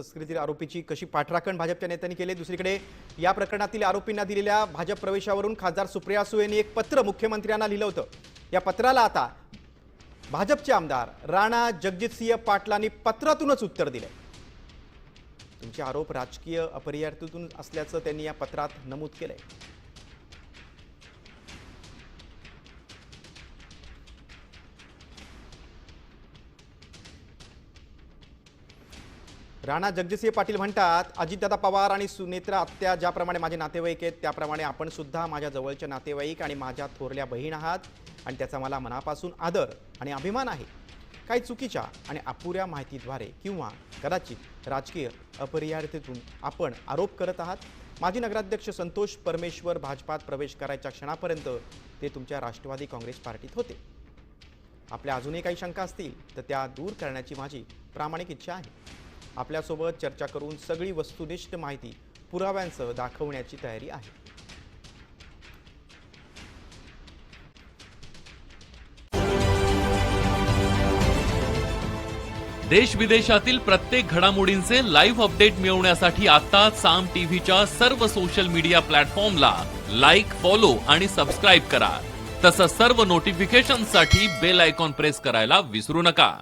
तस्करीतील आरोपीची कशी पाठराखण भाजपच्या नेत्यांनी केली? दुसरीकडे या प्रकरणातील आरोपींना दिलेल्या भाजप प्रवेशावरून खासदार सुप्रिया सुळे यांनी एक पत्र मुख्यमंत्र्यांना लिहिलं होतं. या पत्राला आता भाजपचे आमदार राणा जगजितसिंह पाटलांनी पत्रातूनच उत्तर दिलंय. तुमचे आरोप राजकीय अपरिहार्यातून असल्याचं त्यांनी या पत्रात नमूद केलंय. राणा जगजितसिंह पाटील म्हणतात अजितदादा पवार आणि सुनेत्रा आत्या ज्याप्रमाणे माझे नातेवाईक आहेत त्याप्रमाणे आपण सुद्धा माझ्या जवळचे नातेवाईक आणि माझ्या थोरल्या बहीण आहात आणि त्याचा मला मनापासून आदर आणि अभिमान आहे. काही चुकीच्या आणि अपुऱ्या माहितीद्वारे किंवा कदाचित राजकीय अपरिहार्यतेतून आपण आरोप करत आहात? माजी नगराध्यक्ष संतोष परमेश्वर भाजपात प्रवेश करायच्या क्षणापर्यंत ते तुमच्या राष्ट्रवादी काँग्रेस पार्टीत होते. आपल्या अजूनही काही शंका असतील तर त्या दूर करण्याची माझी प्रामाणिक इच्छा आहे. आपल्यासोबत चर्चा करून सगळी वस्तुनिष्ठ माहिती पुराव्यांसह दाखवण्याची तयारी आहे. देश विदेशातील प्रत्येक घडामोडींचे लाईव्ह अपडेट मिळवण्यासाठी आता साम टीव्हीच्या सर्व सोशल मीडिया प्लॅटफॉर्मला लाईक फॉलो आणि सबस्क्राईब करा. तसंच सर्व नोटिफिकेशनसाठी बेल आयकॉन प्रेस करायला विसरू नका.